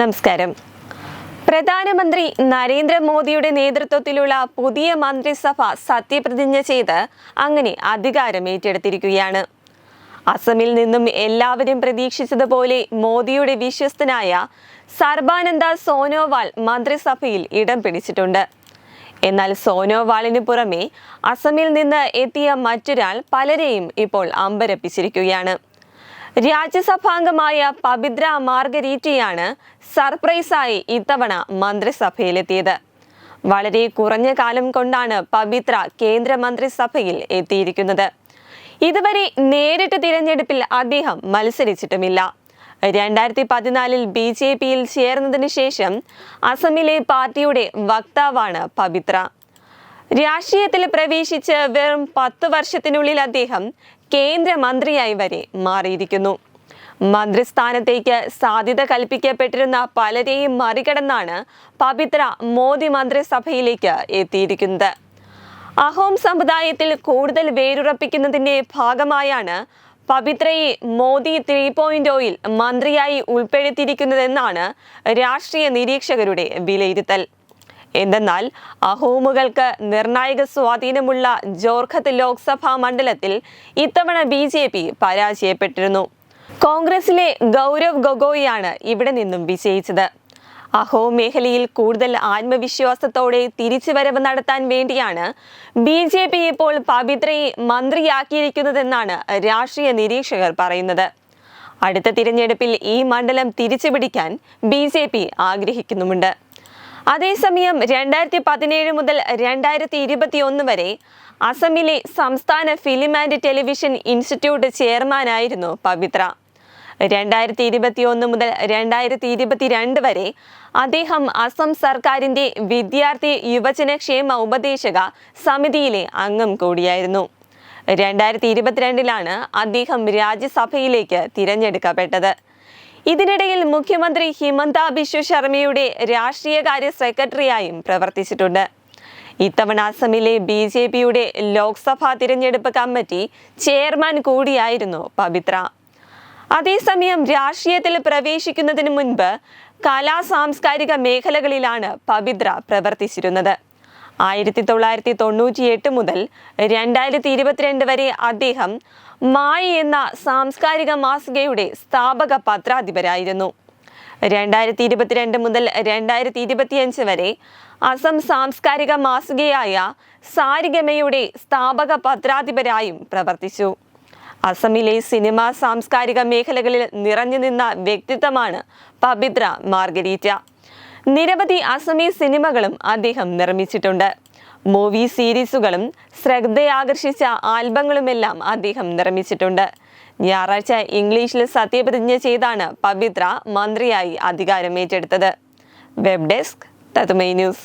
നമസ്കാരം. പ്രധാനമന്ത്രി നരേന്ദ്രമോദിയുടെ നേതൃത്വത്തിലുള്ള പുതിയ മന്ത്രിസഭ സത്യപ്രതിജ്ഞ ചെയ്ത് അങ്ങനെ അധികാരം ഏറ്റെടുത്തിരിക്കുകയാണ്. അസമിൽ നിന്നും എല്ലാവരും പ്രതീക്ഷിച്ചതുപോലെ മോദിയുടെ വിശ്വസ്തനായ സർബാനന്ദ സോനോവാൾ മന്ത്രിസഭയിൽ ഇടം പിടിച്ചിട്ടുണ്ട്. എന്നാൽ സോനോവാളിന് പുറമെ അസമിൽ നിന്ന് എത്തിയ മറ്റൊരാൾ പലരെയും ഇപ്പോൾ അമ്പരപ്പിച്ചിരിക്കുകയാണ്. രാജ്യസഭാംഗമായ പബിദ്ര മാർഗരീറ്റിയാണ് സർപ്രൈസായി ഇത്തവണ മന്ത്രിസഭയിലെത്തിയത്. വളരെ കുറഞ്ഞ കാലം കൊണ്ടാണ് പബിത്ര കേന്ദ്രമന്ത്രിസഭയിൽ എത്തിയിരിക്കുന്നത്. ഇതുവരെ നേരിട്ട് തിരഞ്ഞെടുപ്പിൽ അദ്ദേഹം മത്സരിച്ചിട്ടുമില്ല. രണ്ടായിരത്തി പതിനാലിൽ ബി ജെ പിയിൽ ചേർന്നതിന് ശേഷം അസമിലെ പാർട്ടിയുടെ വക്താവാണ് പബിത്ര രാഷ്ട്രീയത്തിൽ പ്രവേശിച്ച് വെറും പത്ത് വർഷത്തിനുള്ളിൽ അദ്ദേഹം കേന്ദ്രമന്ത്രിയായി വരെ മാറിയിരിക്കുന്നു. മന്ത്രിസ്ഥാനത്തേക്ക് സാധ്യത കൽപ്പിക്കപ്പെട്ടിരുന്ന പലരെയും മറികടന്നാണ് പവിത്ര മോദി മന്ത്രിസഭയിലേക്ക് എത്തിയിരിക്കുന്നത്. അഹോം സമുദായത്തിൽ കൂടുതൽ വേരുറപ്പിക്കുന്നതിന്റെ ഭാഗമായാണ് പവിത്രയെ മോദി ത്രീ പോയിന്റ് ഓയിൽ മന്ത്രിയായി ഉൾപ്പെടുത്തിയിരിക്കുന്നതെന്നാണ് രാഷ്ട്രീയ നിരീക്ഷകരുടെ വിലയിരുത്തൽ. എന്തെന്നാൽ അഹോമുകൾക്ക് നിർണായക സ്വാധീനമുള്ള ജോർഖത്ത് ലോക്സഭാ മണ്ഡലത്തിൽ ഇത്തവണ ബി ജെ പി പരാജയപ്പെട്ടിരുന്നു. കോൺഗ്രസിലെ ഗൗരവ് ഗൊഗോയിയാണ് ഇവിടെ നിന്നും വിജയിച്ചത്. അഹോം മേഖലയിൽ കൂടുതൽ ആത്മവിശ്വാസത്തോടെ തിരിച്ചുവരവ് നടത്താൻ വേണ്ടിയാണ് ബി ജെ പി ഇപ്പോൾ പവിത്രയെ മന്ത്രിയാക്കിയിരിക്കുന്നതെന്നാണ് രാഷ്ട്രീയ നിരീക്ഷകർ പറയുന്നത്. അടുത്ത തിരഞ്ഞെടുപ്പിൽ ഈ മണ്ഡലം തിരിച്ചുപിടിക്കാൻ ബി ജെ പി ആഗ്രഹിക്കുന്നുമുണ്ട്. അതേസമയം രണ്ടായിരത്തി പതിനേഴ് മുതൽ രണ്ടായിരത്തി ഇരുപത്തി ഒന്ന് വരെ അസമിലെ സംസ്ഥാന ഫിലിം ആൻഡ് ടെലിവിഷൻ ഇൻസ്റ്റിറ്റ്യൂട്ട് ചെയർമാനായിരുന്നു പവിത്ര. രണ്ടായിരത്തി ഇരുപത്തി ഒന്ന് മുതൽ രണ്ടായിരത്തി ഇരുപത്തിരണ്ട് വരെ അദ്ദേഹം അസം സർക്കാരിന്റെ വിദ്യാർത്ഥി യുവജനക്ഷേമ ഉപദേശക സമിതിയിലെ അംഗം കൂടിയായിരുന്നു. രണ്ടായിരത്തി ഇരുപത്തിരണ്ടിലാണ് അദ്ദേഹം രാജ്യസഭയിലേക്ക് തിരഞ്ഞെടുക്കപ്പെട്ടത്. ഇതിനിടയിൽ മുഖ്യമന്ത്രി ഹിമന്ത ബിശ്വ ശർമ്മയുടെ രാഷ്ട്രീയകാര്യ സെക്രട്ടറിയായും പ്രവർത്തിച്ചിട്ടുണ്ട്. ഇത്തവണ അസമിലെ ബി ജെ പിയുടെ ലോക്സഭാ തിരഞ്ഞെടുപ്പ് കമ്മിറ്റി ചെയർമാൻ കൂടിയായിരുന്നു പവിത്ര. അതേസമയം രാഷ്ട്രീയത്തിൽ പ്രവേശിക്കുന്നതിന് മുൻപ് കലാ സാംസ്കാരിക മേഖലകളിലാണ് പവിത്ര പ്രവർത്തിച്ചിരുന്നത്. ആയിരത്തി തൊള്ളായിരത്തി തൊണ്ണൂറ്റിയെട്ട് മുതൽ രണ്ടായിരത്തി ഇരുപത്തിരണ്ട് വരെ അദ്ദേഹം മായി എന്ന സാംസ്കാരിക മാസികയുടെ സ്ഥാപക പത്രാധിപരായിരുന്നു. രണ്ടായിരത്തി ഇരുപത്തിരണ്ട് മുതൽ രണ്ടായിരത്തി ഇരുപത്തിയഞ്ച് വരെ അസം സാംസ്കാരിക മാസികയായ സാരിഗമയുടെ സ്ഥാപക പത്രാധിപരായും പ്രവർത്തിച്ചു. അസമിലെ സിനിമ സാംസ്കാരിക മേഖലകളിൽ നിറഞ്ഞു നിന്ന വ്യക്തിത്വമാണ് പബിത്ര മാർഗരീറ്റ. നിരവധി അസമി സിനിമകളും അദ്ദേഹം നിർമ്മിച്ചിട്ടുണ്ട്. മൂവി സീരീസുകളും ശ്രദ്ധയാകർഷിച്ച ആൽബങ്ങളുമെല്ലാം അദ്ദേഹം നിർമ്മിച്ചിട്ടുണ്ട്. ഞായറാഴ്ച ഇംഗ്ലീഷിൽ സത്യപ്രതിജ്ഞ ചെയ്താണ് പവിത്ര മന്ത്രിയായി അധികാരം ഏറ്റെടുത്തത് വെബ് ഡെസ്ക് തത്തുമൈ ന്യൂസ്.